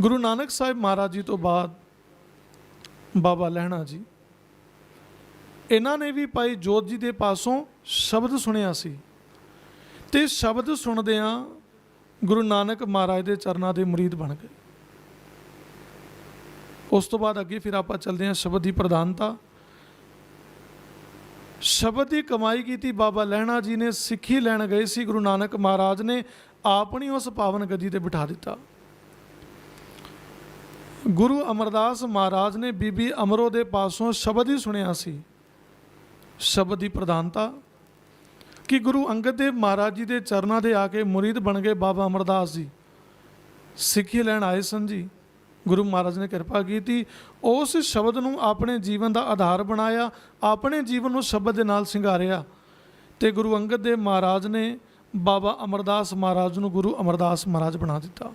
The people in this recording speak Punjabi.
ਗੁਰੂ ਨਾਨਕ ਸਾਹਿਬ ਮਹਾਰਾਜ ਜੀ ਤੋਂ ਬਾਅਦ ਬਾਬਾ ਲਹਿਣਾ ਜੀ, ਇਹਨਾਂ ਨੇ ਵੀ ਭਾਈ ਜੋਤ ਜੀ ਦੇ ਪਾਸੋਂ ਸ਼ਬਦ ਸੁਣਿਆ ਸੀ ਤੇ ਸ਼ਬਦ ਸੁਣਦਿਆਂ ਗੁਰੂ ਨਾਨਕ ਮਹਾਰਾਜ ਦੇ ਚਰਨਾਂ ਦੇ ਮੁਰੀਦ ਬਣ ਗਏ। ਉਸ ਤੋਂ ਬਾਅਦ ਅੱਗੇ ਫਿਰ ਆਪਾਂ ਚੱਲਦੇ ਹਾਂ ਸ਼ਬਦ ਦੀ ਪ੍ਰਧਾਨਤਾ। ਸ਼ਬਦ ਦੀ ਕਮਾਈ ਕੀਤੀ ਬਾਬਾ ਲਹਿਣਾ ਜੀ ਨੇ, ਸਿੱਖੀ ਲੈਣ ਗਏ ਸੀ ਗੁਰੂ ਨਾਨਕ ਮਹਾਰਾਜ ਨੇ ਆਪਣੀ ਉਸ ਪਾਵਨ ਗੱਦੀ ਤੇ ਬਿਠਾ ਦਿੱਤਾ। ਗੁਰੂ ਅਮਰਦਾਸ ਮਹਾਰਾਜ ਨੇ ਬੀਬੀ ਅਮਰੋ ਦੇ ਪਾਸੋਂ ਸ਼ਬਦ ਹੀ ਸੁਣਿਆ ਸੀ। ਸ਼ਬਦ ਦੀ ਪ੍ਰਧਾਨਤਾ, ਕਿ ਗੁਰੂ ਅੰਗਦ ਦੇਵ ਮਹਾਰਾਜ ਜੀ ਦੇ ਚਰਨਾਂ ਦੇ ਆ ਕੇ ਮੁਰੀਦ ਬਣ ਗਏ ਬਾਬਾ ਅਮਰਦਾਸ ਜੀ। ਸਿੱਖੀ ਲੈਣ ਆਏ ਸਨ ਜੀ। ਗੁਰੂ ਮਹਾਰਾਜ ਨੇ ਕਿਰਪਾ ਕੀਤੀ। ਉਸ ਸ਼ਬਦ ਨੂੰ ਆਪਣੇ ਜੀਵਨ ਦਾ ਆਧਾਰ ਬਣਾਇਆ, ਆਪਣੇ ਜੀਵਨ ਨੂੰ ਸ਼ਬਦ ਦੇ ਨਾਲ ਸਿੰਗਾਰਿਆ ਤੇ ਗੁਰੂ ਅੰਗਦ ਦੇਵ ਮਹਾਰਾਜ ਨੇ ਬਾਬਾ ਅਮਰਦਾਸ ਮਹਾਰਾਜ ਨੂੰ ਗੁਰੂ ਅਮਰਦਾਸ ਮਹਾਰਾਜ ਬਣਾ ਦਿੱਤਾ।